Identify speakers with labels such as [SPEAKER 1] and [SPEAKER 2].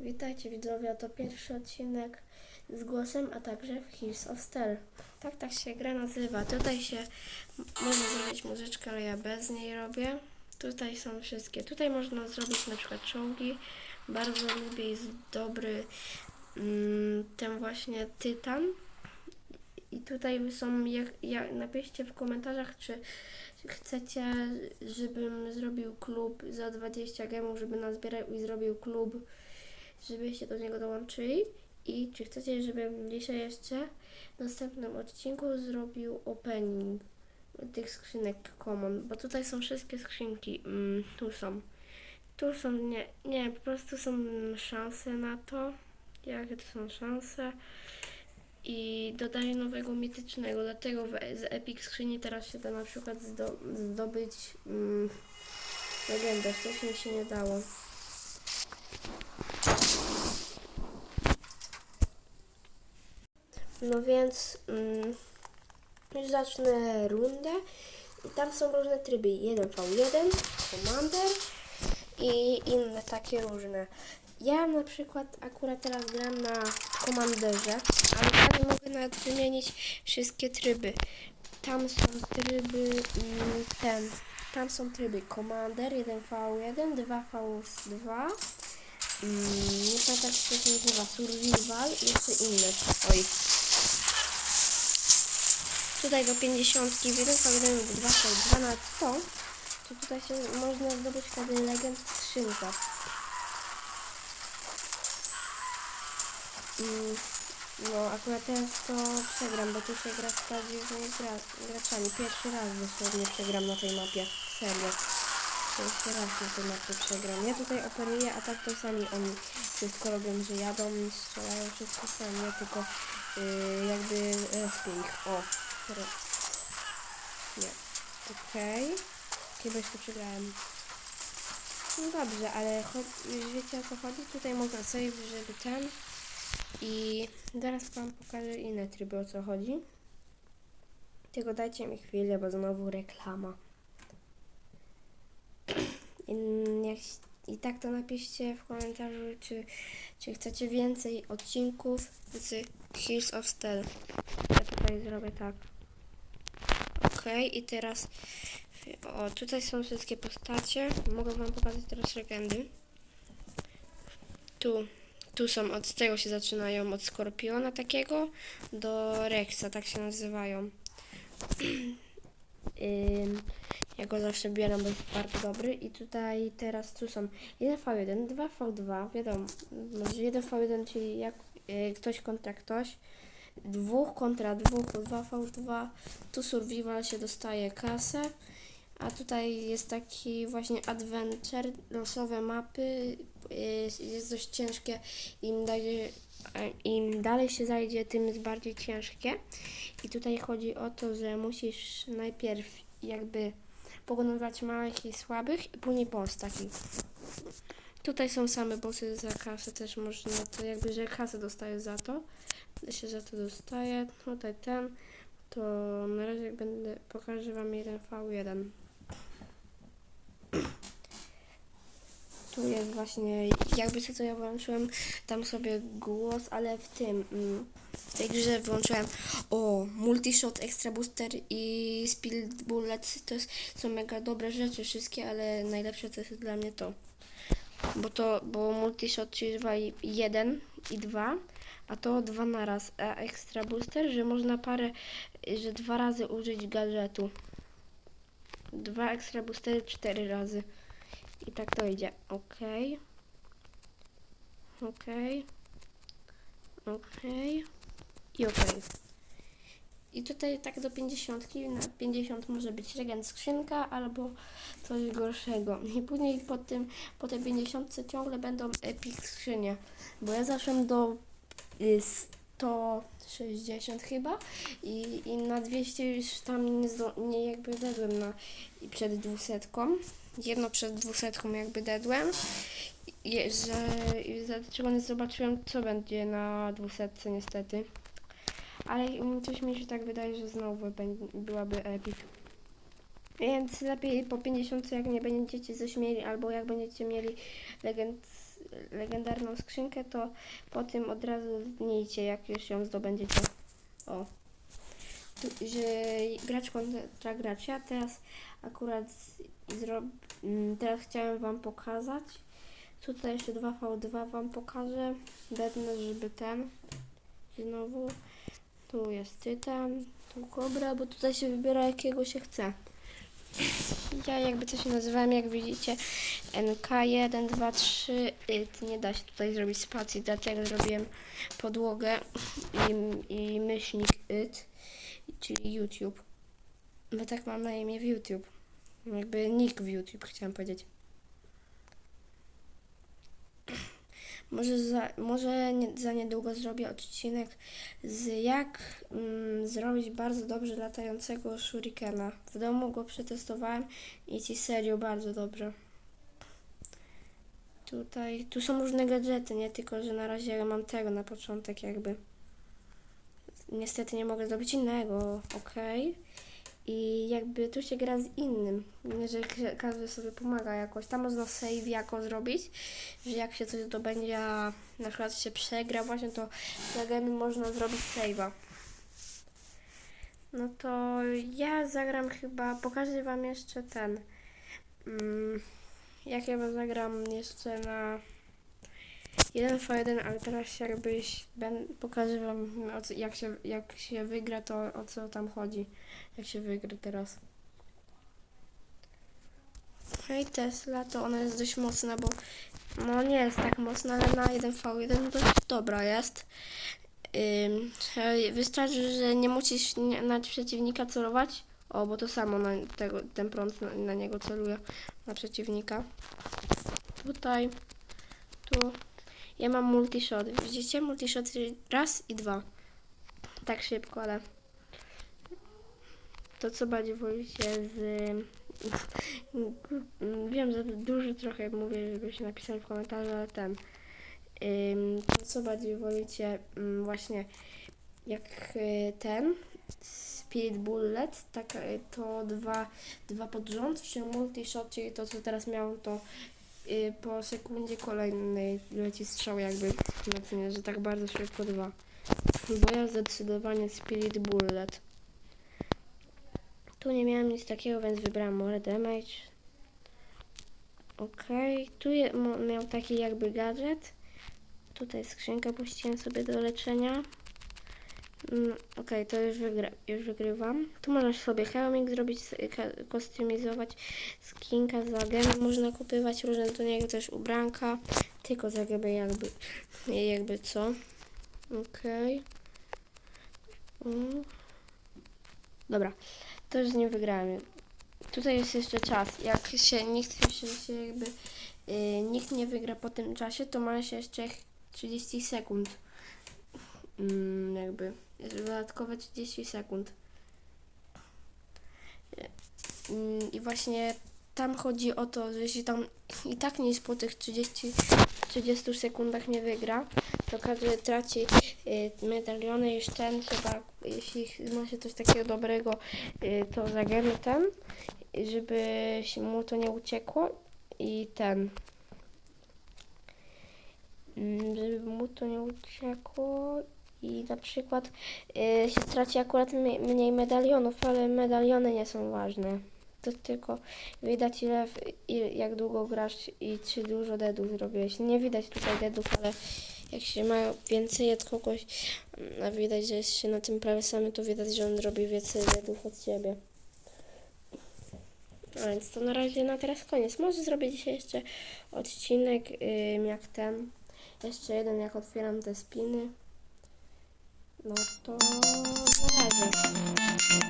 [SPEAKER 1] Witajcie widzowie, to pierwszy odcinek z głosem, a także w Hills of Steel. Tak, tak się gra nazywa. Tutaj się można zrobić muzyczkę, ale ja bez niej robię. Tutaj są wszystkie. Tutaj można zrobić na przykład czołgi. Bardzo lubię, jest dobry mm, ten właśnie tytan. I tutaj są, jak, jak, napiszcie w komentarzach, czy chcecie, żebym zrobił klub za 20 gemów, żeby nazbierał i zrobił klub żebyście do niego dołączyli i czy chcecie, żebym dzisiaj jeszcze w następnym odcinku zrobił opening tych skrzynek common, bo tutaj są wszystkie skrzynki, mm, tu są, tu są, nie, nie, po prostu są szanse na to, jakie to są szanse. I dodaję nowego mitycznego, dlatego w, z Epic skrzyni teraz się da na przykład zdo, zdobyć mm, legendę, wcześniej się nie dało. No więc mm, już zacznę rundę i tam są różne tryby 1v1, Commander i inne takie różne. Ja na przykład akurat teraz gram na Commanderze, ale dalej mogę nawet wymienić wszystkie tryby. Tam są tryby mm, ten, tam są tryby Commander 1v1, 2v2 Mm, nie pamiętam jak się nazywa, survival i jeszcze inne. Oj. Tutaj do 50, w 1 v 1 2 v 2 na 100, to tutaj się można zdobyć wtedy legend. Mm, no akurat teraz to przegram, bo tu się gra z prawdziwymi gra, graczami. Pierwszy raz dosłownie przegram na tej mapie. Serio. Pierwszy raz na tej mapie przegram. Ja tutaj operuję, a tak to sami oni wszystko robią, że jadą, strzelają wszystko sami, ja tylko yy, jakby respię ich. O, teraz. Nie. Okej. Kiedyś to przegrałem. No dobrze, ale już wiecie o co chodzi? Tutaj można save, żeby ten. I zaraz wam pokażę inne tryby o co chodzi. Tylko dajcie mi chwilę, bo znowu reklama. I, jak, I tak to napiszcie w komentarzu, czy, czy chcecie więcej odcinków z Hills of Steel. Ja tutaj zrobię tak. I teraz o, tutaj są wszystkie postacie. Mogę wam pokazać teraz legendy. Tu, tu są, od tego się zaczynają, od Skorpiona takiego do Rexa, tak się nazywają. Ja go zawsze bieram, bo jest bardzo dobry. I tutaj teraz tu są 1v1, 2v2, wiadomo, może 1v1, czyli jak y, ktoś kontra ktoś, dwóch kontra dwóch, 2v2, tu survival się dostaje kasę, a tutaj jest taki właśnie adventure, losowe mapy, y, jest dość ciężkie, im dalej, im dalej się zajdzie, tym jest bardziej ciężkie. I tutaj chodzi o to, że musisz najpierw jakby pokonywać małych i słabych i później boss taki. Tutaj są same bossy za kasę też można, to jakby, że kasę dostaję za to. Się za to dostaje. Tutaj ten, to na razie będę, pokażę wam 1v1. Tu jest właśnie, jakby co to ja włączyłem tam sobie głos, ale w tym, mm, w tej grze włączyłem o Multishot, Extra Booster i Spilled Bullet. To są mega dobre rzeczy wszystkie, ale najlepsze to jest dla mnie to. Bo to, bo Multishot ci używa jeden i dwa, a to dwa na raz. A Extra Booster, że można parę, że dwa razy użyć gadżetu. Dwa Extra Boostery cztery razy. I tak to idzie. Okej. Okej. Okej. I okej. I tutaj tak do 50. Na 50 może być regent skrzynka albo coś gorszego. I później po tym, po tej 50 ciągle będą epic skrzynie. Bo ja zaszłem do y, 160 chyba i, i na 200 już tam nie, nie jakby dedłem na, i przed 200. Jedno przed 200 jakby dedłem. Je, że i zobaczyłem co będzie na 200 niestety. Ale coś mi się tak wydaje, że znowu byłaby epic. Więc lepiej po 50 jak nie będziecie coś mieli, albo jak będziecie mieli legend legendarną skrzynkę, to po tym od razu dnijcie, jak już ją zdobędziecie. O. Że gracz kontra gracz. Ja teraz akurat mm, teraz chciałem wam pokazać. Tutaj jeszcze 2v2 wam pokażę. Bednę, żeby ten znowu. Tu jest tytan, tu kobra, bo tutaj się wybiera jakiego się chce. Ja jakby to się nazywałem, jak widzicie, NK1, 2, 3, y, nie da się tutaj zrobić spacji, dlatego zrobiłem podłogę i, i myślnik it, czyli YouTube. Bo tak mam na imię w YouTube. Jakby nick w YouTube, chciałam powiedzieć. Może za, może nie, za niedługo zrobię odcinek z jak mm, zrobić bardzo dobrze latającego shurikena. W domu go przetestowałem i ci serio bardzo dobrze. Tutaj, tu są różne gadżety, nie tylko, że na razie mam tego na początek jakby. Niestety nie mogę zrobić innego, ok. I jakby tu się gra z innym, że ka- każdy sobie pomaga jakoś. Tam można save jako zrobić, że jak się coś zdobędzie, a na przykład się przegra właśnie, to na gemy można zrobić save'a. No to ja zagram chyba, pokażę wam jeszcze ten. Mm, jak ja zagram jeszcze na 1v1, ale teraz jakbyś ben, pokażę wam jak, się, jak się wygra, to o co tam chodzi. Jak się wygra teraz. Hej Tesla, to ona jest dość mocna, bo no nie jest tak mocna, ale na 1v1 dość dobra jest. E, wystarczy, że nie musisz na przeciwnika celować. O, bo to samo na tego, ten prąd na, na niego celuje, na przeciwnika. Tutaj, tu. Ja mam multishot. Widzicie? Multishot raz i dwa. Tak szybko, ale to co bardziej wolicie z... Wiem, że dużo trochę mówię, żebyście napisali w komentarzu, ale ten... To co bardziej wolicie właśnie jak y, ten Spirit Bullet, tak y, to dwa, dwa pod rząd, czy multishot, czyli to co teraz miałem, to y, po sekundzie kolejnej leci strzał jakby na cenie, że tak bardzo szybko dwa. Bo ja zdecydowanie Spirit Bullet. Tu nie miałem nic takiego, więc wybrałam More Damage. Okej, tu je, miał taki jakby gadżet. Tutaj skrzynkę puściłem sobie do leczenia. Mm, Okej, to już, wygra, już wygrywam. Tu możesz sobie hełmik zrobić, kostymizować, skinka za gemy można kupywać, różne do niego też ubranka, tylko za gemy jakby, jakby co. Okej. Mm. Dobra, to już z nim wygrałem. Tutaj jest jeszcze czas. Jak się nikt się, się jakby y, nikt nie wygra po tym czasie, to ma się jeszcze 30 sekund. Mm, jakby dodatkowe 30 sekund. Mm, I właśnie tam chodzi o to, że jeśli tam i tak nic po tych 30, 30 sekundach nie wygra, to każdy traci y, medaliony już ten trzeba, jeśli ma się coś takiego dobrego, y, to zagemy ten, żeby mu to nie uciekło i ten mm, żeby mu to nie uciekło i na przykład y, się traci akurat mniej, medalionów, ale medaliony nie są ważne. To tylko widać ile, w- ile jak długo grasz i czy dużo deadów zrobiłeś. Nie widać tutaj deadów, ale jak się ma więcej od kogoś, mm, a widać, że jest się na tym prawie samym, to widać, że on robi więcej deadów od ciebie. A więc to na razie na teraz koniec. Może zrobię dzisiaj jeszcze odcinek ym, jak ten. Jeszcze jeden, jak otwieram te spiny. No to na razie.